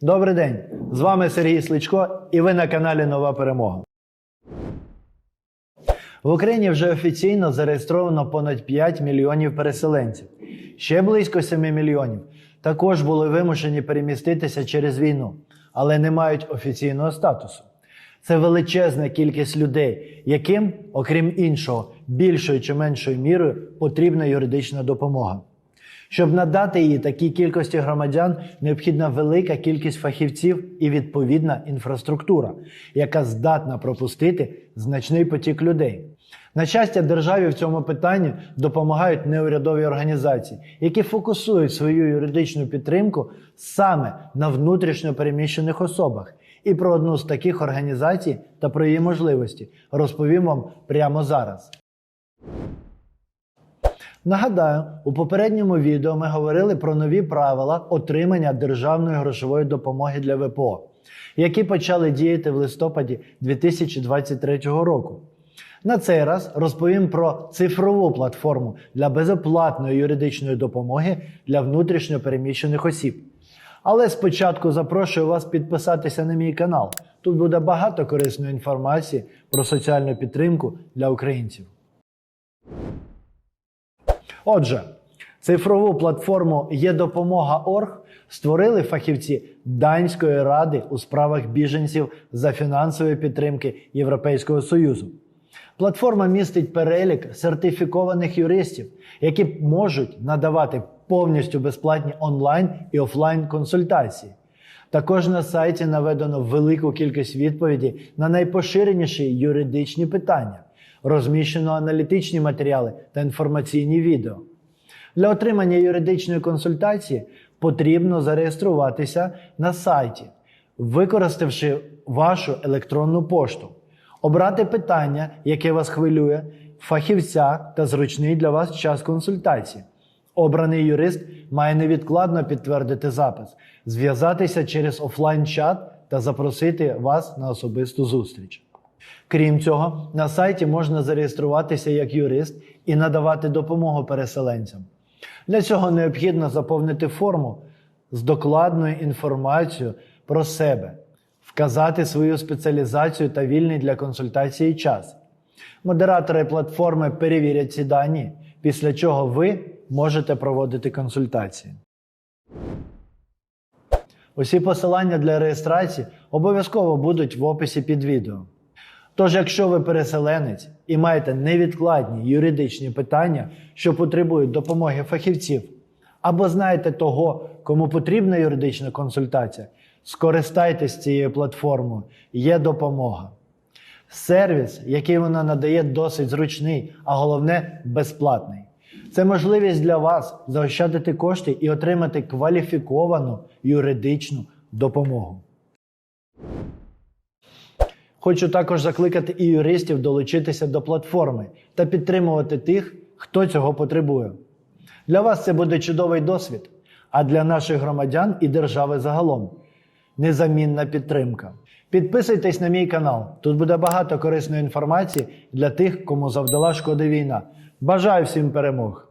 Добрий день! З вами Сергій Сличко і ви на каналі Нова Перемога. В Україні вже офіційно зареєстровано понад 5 мільйонів переселенців. Ще близько 7 мільйонів також були вимушені переміститися через війну, але не мають офіційного статусу. Це величезна кількість людей, яким, окрім іншого, більшою чи меншою мірою потрібна юридична допомога. Щоб надати її такій кількості громадян, необхідна велика кількість фахівців і відповідна інфраструктура, яка здатна пропустити значний потік людей. На щастя, державі в цьому питанні допомагають неурядові організації, які фокусують свою юридичну підтримку саме на внутрішньо переміщених особах. І про одну з таких організацій та про її можливості розповім вам прямо зараз. Нагадаю, у попередньому відео ми говорили про нові правила отримання державної грошової допомоги для ВПО, які почали діяти в листопаді 2023 року. На цей раз розповім про цифрову платформу для безоплатної юридичної допомоги для внутрішньо переміщених осіб. Але спочатку запрошую вас підписатися на мій канал. Тут буде багато корисної інформації про соціальну підтримку для українців. Отже, цифрову платформу ЄДопомога.орг створили фахівці Данської ради у справах біженців за фінансової підтримки Європейського Союзу. Платформа містить перелік сертифікованих юристів, які можуть надавати повністю безплатні онлайн і офлайн консультації. Також на сайті наведено велику кількість відповідей на найпоширеніші юридичні питання, розміщено аналітичні матеріали та інформаційні відео. Для отримання юридичної консультації потрібно зареєструватися на сайті, використавши вашу електронну пошту, обрати питання, яке вас хвилює, фахівця та зручний для вас час консультації. Обраний юрист має невідкладно підтвердити запис, зв'язатися через офлайн-чат та запросити вас на особисту зустріч. Крім цього, на сайті можна зареєструватися як юрист і надавати допомогу переселенцям. Для цього необхідно заповнити форму з докладною інформацією про себе, вказати свою спеціалізацію та вільний для консультації час. Модератори платформи перевірять ці дані, після чого ви можете проводити консультації. Усі посилання для реєстрації обов'язково будуть в описі під відео. Тож, якщо ви переселенець і маєте невідкладні юридичні питання, що потребують допомоги фахівців, або знаєте того, кому потрібна юридична консультація, скористайтесь цією платформою, є допомога. Сервіс, який вона надає, досить зручний, а головне безплатний. Це можливість для вас заощадити кошти і отримати кваліфіковану юридичну допомогу. Хочу також закликати і юристів долучитися до платформи та підтримувати тих, хто цього потребує. Для вас це буде чудовий досвід, а для наших громадян і держави загалом незамінна підтримка. Підписуйтесь на мій канал. Тут буде багато корисної інформації для тих, кому завдала шкоди війна. Бажаю всім перемог!